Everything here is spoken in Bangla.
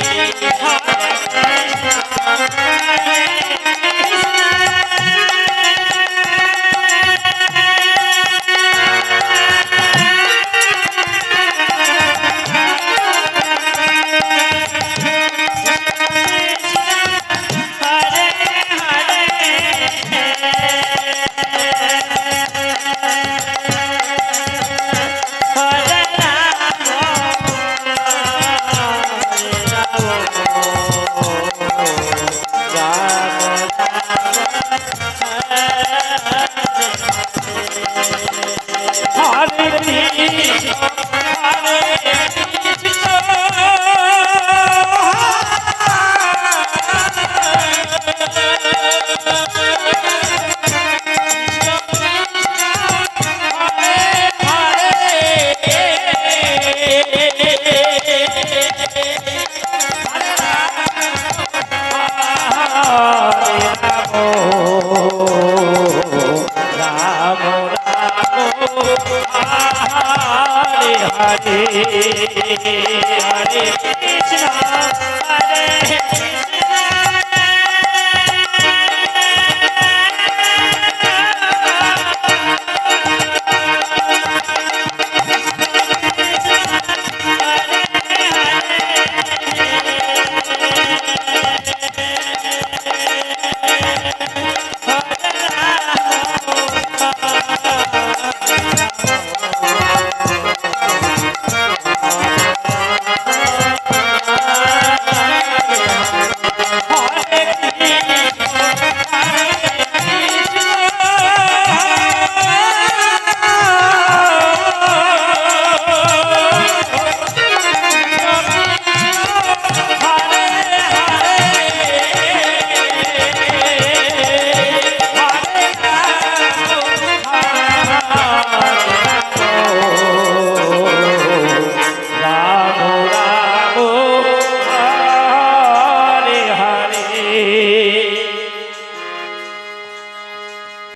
Thank you. হরে হরে কৃষ্ণ হরে কৃষ্ণ।